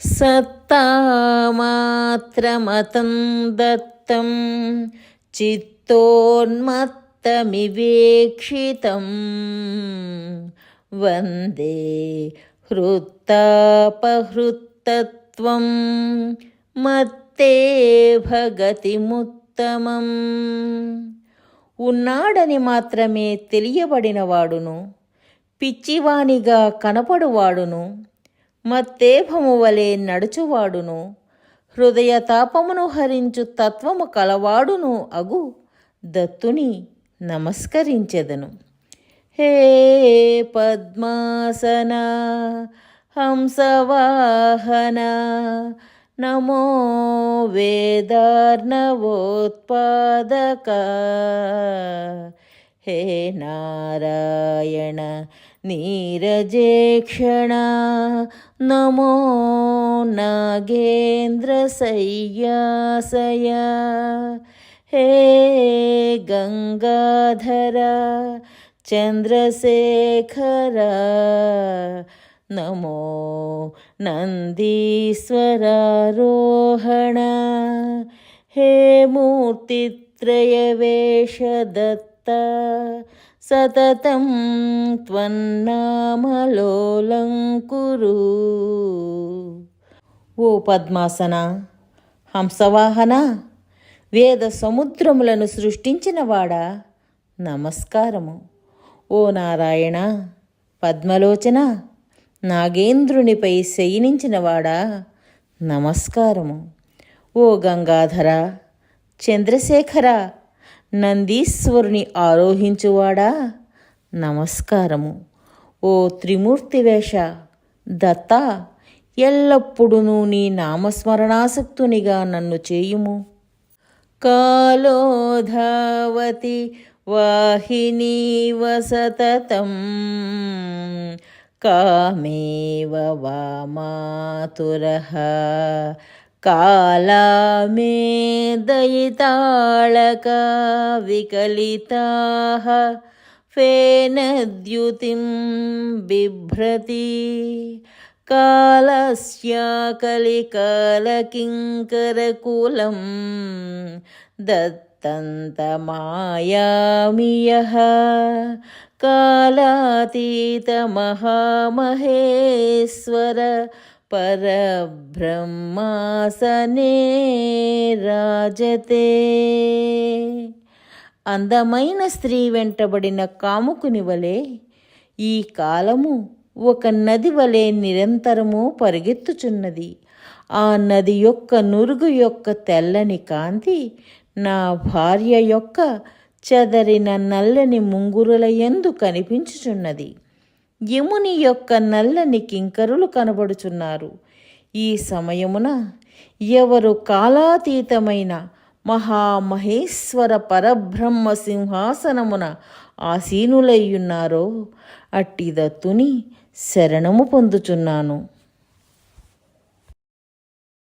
సత్తామాత్రమతం దత్తం. చిత్తోన్మత్తమివేక్షితం. వందే హృత్తాపహృత్తత్వం. మత్తే భగతిముత్తమం. ఉన్నాడని మాత్రమే తెలియబడినవాడును. పిచ్చివానిగా కనపడువాడును. మత్తేభము వలె నడుచువాడును. హృదయ తాపమును హరించు తత్వము కలవాడును అగు. దత్తుని నమస్కరించెదను. హే పద్మాసన హంసవాహన నమో వేదార్ణవోత్పాదక. హే నారాయణ नीरजेक्षण। नमो नागेन्द्रसय्यासय हे गङ्गाधर चन्द्रशेखर। नमो नन्दीश्वरारोहण। हे मूर्तित्रयवेषदत्ता సతతం త్వన్నామలోలంకురు. ఓ పద్మాసన హంసవాహన వేద సముద్రములను సృష్టించినవాడా నమస్కారము. ఓ నారాయణ పద్మలోచన నాగేంద్రునిపై శయనించినవాడా నమస్కారము. ఓ గంగాధర చంద్రశేఖర నందీశ్వరుని ఆరోహించువాడా? నమస్కారము. ఓ త్రిమూర్తి వేష దత్త ఎల్లప్పుడూ నీ నామస్మరణాసక్తునిగా నన్ను చేయుము. కాలోధావతి వాహినీవ సతతం కామేవ వామాతురः కాళామే దయితాళక వికలితాः ఫేనద్యుతిం బిభ్రతి. కాలస్యాకలికాలకింకరకులం దత్తంతమాయామి యः కాలాతీతమహామహేశ్వర పరబ్రహ్మాసనే రాజతే. అందమైన స్త్రీ వెంటబడిన కాముకుని వలె ఈ కాలము ఒక నది వలె నిరంతరము పరిగెత్తుచున్నది. ఆ నది యొక్క నురుగు యొక్క తెల్లని కాంతి నా భార్య యొక్క చెదరిన నల్లని ముంగురుల యందు కనిపించుచున్నది. యముని యొక్క నల్లని కింకరులు కనబడుచున్నారు. ఈ సమయమున ఎవరు కాలాతీతమైన మహామహేశ్వర పరబ్రహ్మ సింహాసనమున ఆసీనులయ్యున్నారో అట్టి దత్తుని శరణము పొందుచున్నాను.